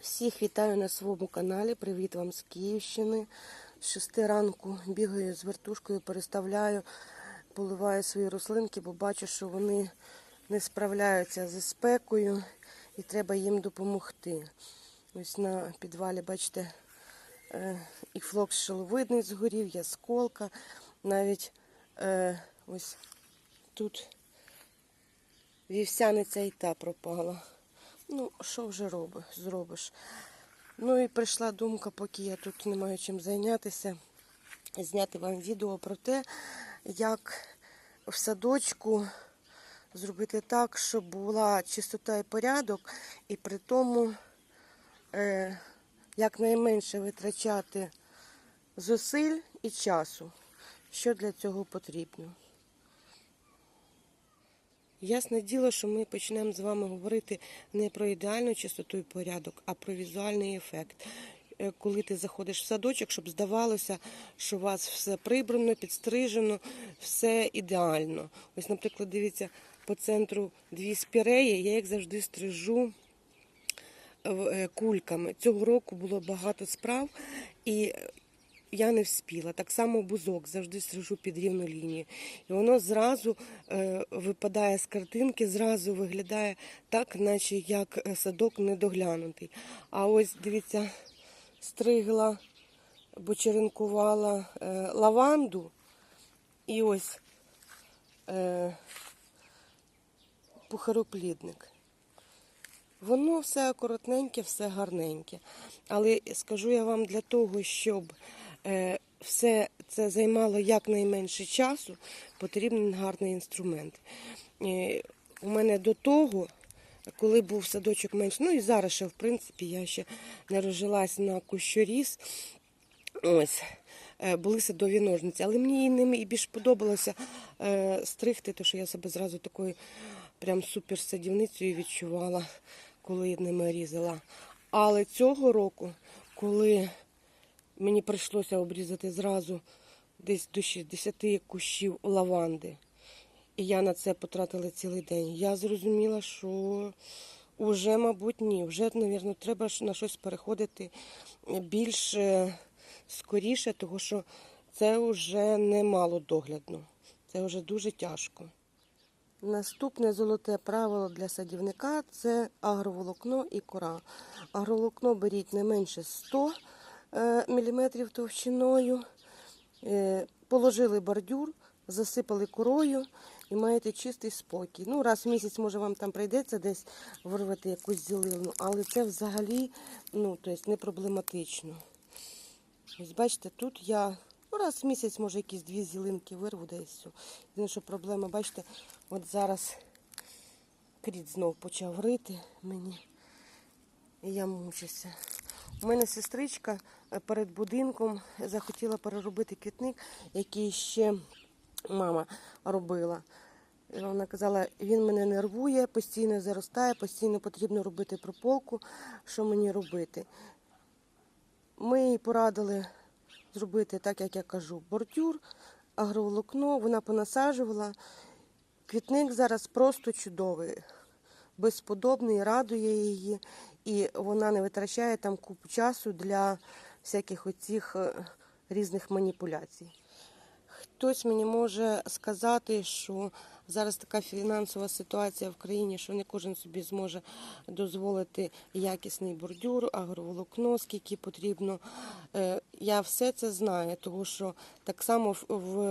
Всіх вітаю на своєму каналі. Привіт вам з Київщини. З 6 ранку бігаю з вертушкою, переставляю, поливаю свої рослинки, бо бачу, що вони не справляються зі спекою і треба їм допомогти. Ось на підвалі, бачите, е, і флокс шиловидний згорів, ясколка. Навіть е, ось тут вівсяниця і та пропала. Ну, що вже роби, зробиш? Ну і прийшла думка, поки я тут не маю чим зайнятися, зняти вам відео про те, як в садочку зробити так, щоб була чистота і порядок, і при тому е, якнайменше витрачати зусиль і часу. Що для цього потрібно? Ясне діло, що ми почнемо з вами говорити не про ідеальну чистоту і порядок, а про візуальний ефект. Е, Коли ти заходиш в садочок, щоб здавалося, що у вас все прибрано, підстрижено, все ідеально. Ось, наприклад, дивіться, по центру дві спіреї, я як завжди стрижу е, кульками. Цього року було багато справ, і я не вспіла. Так само бузок завжди стрижу під рівну лінію. І воно зразу е, випадає з картинки, зразу виглядає так, наче як е, садок недоглянутий. А ось дивіться, стригла, бочеринкувала е, лаванду і ось е, пухароплідник. Воно все акуратненьке, все гарненьке. Але скажу я вам для того, щоб все це займало якнайменше часу, потрібен гарний інструмент. Е, у мене до того, коли був садочок менш, ну і зараз ще, в принципі, я ще не розжилась на кущоріз. Ось. е, Були садові ножниці, але мені ними і більш подобалося е, стригти, тому що я себе зразу такою прям супер садівницею відчувала, коли ними різала. Але цього року, коли мені прийшлося обрізати зразу десь до 60 кущів лаванди, і я на це потратила цілий день, я зрозуміла, що вже, мабуть, ні. Вже, мабуть, треба на щось переходити більш скоріше, тому що це вже немало доглядно. Це вже дуже тяжко. Наступне золоте правило для садівника це агроволокно і кора. Агроволокно беріть не менше 100 мм товщиною, Е, положили бордюр, засипали корою і маєте чистий спокій. Ну, раз в місяць, може, вам там прийдеться десь вирвати якусь зілину, але це взагалі ну, тобто не проблематично. Ось бачите, тут я ну, раз в місяць, може, якісь дві зілинки вирву, все. Єдине, що проблема, бачите, от зараз кріт знов почав рити мені. І я мучуся. У мене сестричка е, перед будинком захотіла переробити квітник, який ще мама робила. Вона казала, він мене нервує, постійно заростає, постійно потрібно робити прополку. Що мені робити? Ми їй порадили зробити так, як я кажу, бордюр, агроволокно, вона понасаджувала. Квітник зараз просто чудовий, безподобний, радує її, і вона не витрачає там купу часу для всяких оцих е, різних маніпуляцій. Хтось мені може сказати, що зараз така фінансова ситуація в країні, що не кожен собі зможе дозволити якісний бордюр, агроволокно, скільки потрібно. Я все це знаю, тому що так само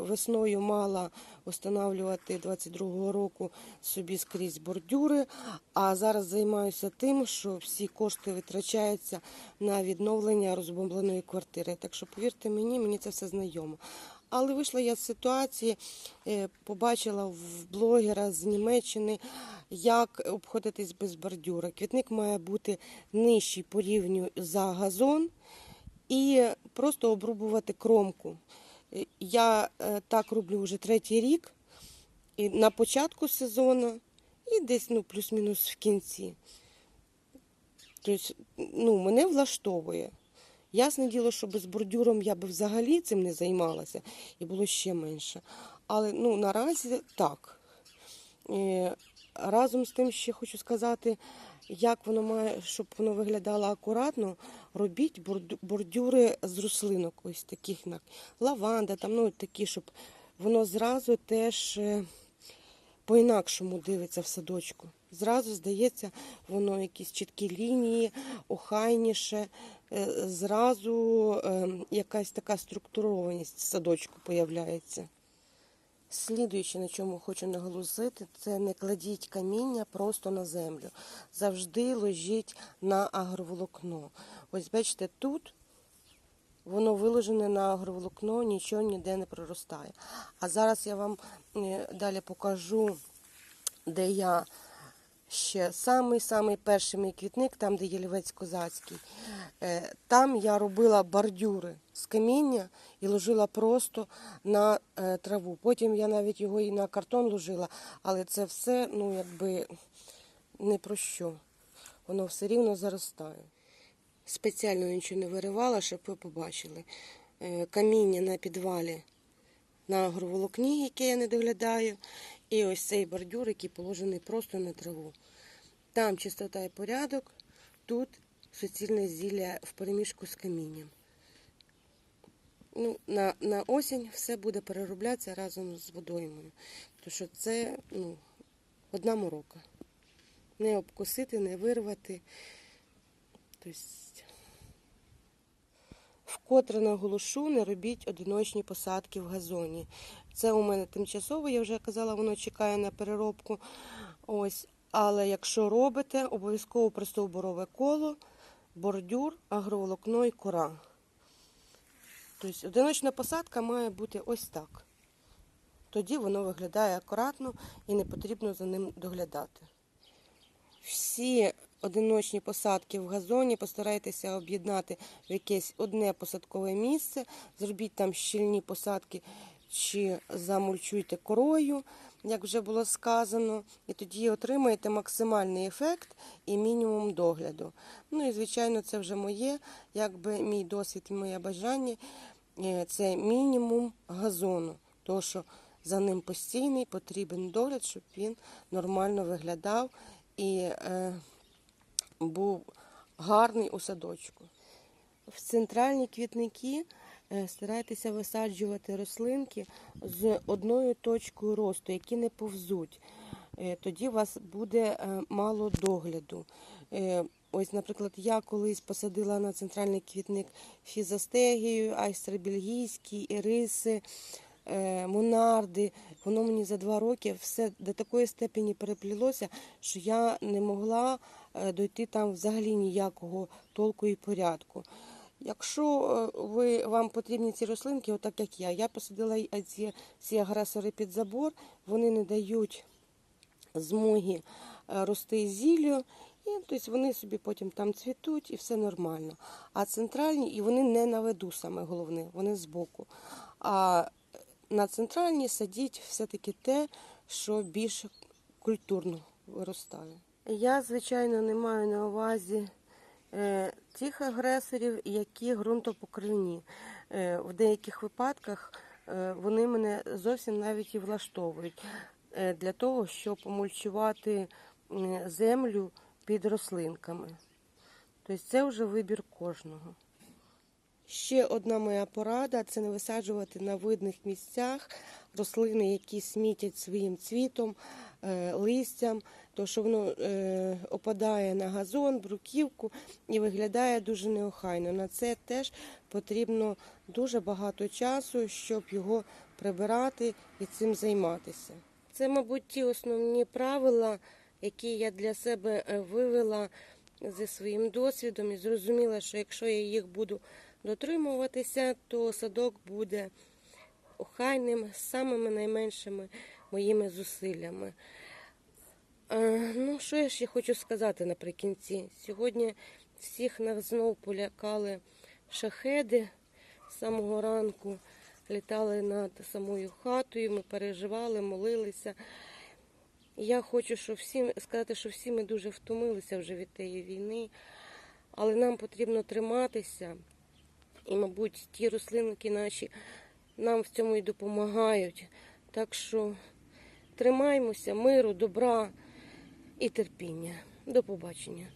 весною мала встановлювати 22-го року собі скрізь бордюри, а зараз займаюся тим, що всі кошти витрачаються на відновлення розбомбленої квартири. Так що, повірте мені, мені це все знайомо. Але вийшла я з ситуації, е, побачила в блогера з Німеччини, як обходитись без бордюра. Квітник має бути нижчий по рівню за газон і просто обрубувати кромку. Е, Я е, так роблю вже третій рік, і на початку сезону, і десь ну, плюс-мінус в кінці. Тобто, ну, мене влаштовує. Ясне діло, що без бордюром я би взагалі цим не займалася і було ще менше. Але ну, наразі так. Е, Разом з тим ще хочу сказати, як воно має, щоб воно виглядало акуратно, робіть бордюри з рослинок, ось таких лаванда, там, ну, такі, щоб воно зразу теж е, по-інакшому дивиться в садочку. Зразу здається, воно якісь чіткі лінії, охайніше, е, зразу е, якась така структурованість в садочку появляється. Слідуючи, на чому хочу наголосити, це не кладіть каміння просто на землю. Завжди ложіть на агроволокно. Ось бачите, тут воно виложене на агроволокно, нічого ніде не проростає. А зараз я вам е, далі покажу, де я ще самий-самий перший мій квітник, там, де Єлівець Козацький. Е, Там я робила бордюри з каміння і ложила просто на е, траву. Потім я навіть його і на картон ложила, але це все, ну, якби не про що. Воно все рівно заростає. Спеціально нічого не виривала, щоб ви побачили. Е, Каміння на підвалі на агроволокні, яке я не доглядаю, і ось цей бордюр, який положений просто на траву. Там чистота і порядок, тут суцільне зілля в переміжку з камінням. Ну, на, на осінь все буде перероблятися разом з водоймою. Тому що це ну, одна морока. Не обкусити, не вирвати. Тобто, вкотре наголошу, не робіть одиночні посадки в газоні. Це у мене тимчасово, я вже казала, воно чекає на переробку. Ось. Але якщо робите, обов'язково пристовбурове коло, бордюр, агроволокно і кора. Тобто одиночна посадка має бути ось так. Тоді воно виглядає акуратно і не потрібно за ним доглядати. Всі одиночні посадки в газоні постарайтеся об'єднати в якесь одне посадкове місце, зробіть там щільні посадки чи замульчуйте корою, як вже було сказано, і тоді отримаєте максимальний ефект і мінімум догляду. Ну і звичайно, це вже моє, якби мій досвід і моє бажання. Е, Це мінімум газону, тому що за ним постійний потрібен догляд, щоб він нормально виглядав і е, був гарний у садочку. В центральні квітники старайтеся висаджувати рослинки з одною точкою росту, які не повзуть. Е, Тоді у вас буде е, мало догляду. Е, Ось, наприклад, я колись посадила на центральний квітник фізостегію, айстер бельгійський, іриси, е, монарди. Воно мені за два роки все до такої степені переплілося, що я не могла е, дойти там взагалі ніякого толку і порядку. Якщо е, ви, вам потрібні ці рослинки, отак як я, я посадила ці, ці агресори під забор, вони не дають змоги е, рости зіллю, і тобто, вони собі потім там цвітуть і все нормально. А центральні, і вони не на виду, саме головне, вони збоку. А на центральні садіть все-таки те, що більш культурно виростає. Я, звичайно, не маю на увазі тих агресорів, які ґрунтопокривні. Е, в деяких випадках е, вони мене зовсім навіть і влаштовують е, для того, щоб помульчувати м, землю під рослинками. Тобто це вже вибір кожного. Ще одна моя порада це не висаджувати на видних місцях рослини, які смітять своїм цвітом, е, листям, тому що воно е, опадає на газон, бруківку і виглядає дуже неохайно. На це теж потрібно дуже багато часу, щоб його прибирати і цим займатися. Це, мабуть, ті основні правила, які я для себе е, вивела зі своїм досвідом і зрозуміла, що якщо я їх буду дотримуватися, то садок буде охайним з самими найменшими моїми зусиллями. Е, Ну, що я ще хочу сказати наприкінці? Сьогодні всіх нас знов полякали шахеди з самого ранку, літали над самою хатою, ми переживали, молилися. Я хочу щоб всі, сказати, що всі ми дуже втомилися вже від тієї війни, але нам потрібно триматися. І, мабуть, ті рослинки наші нам в цьому і допомагають. Так що тримаймося, миру, добра і терпіння. До побачення.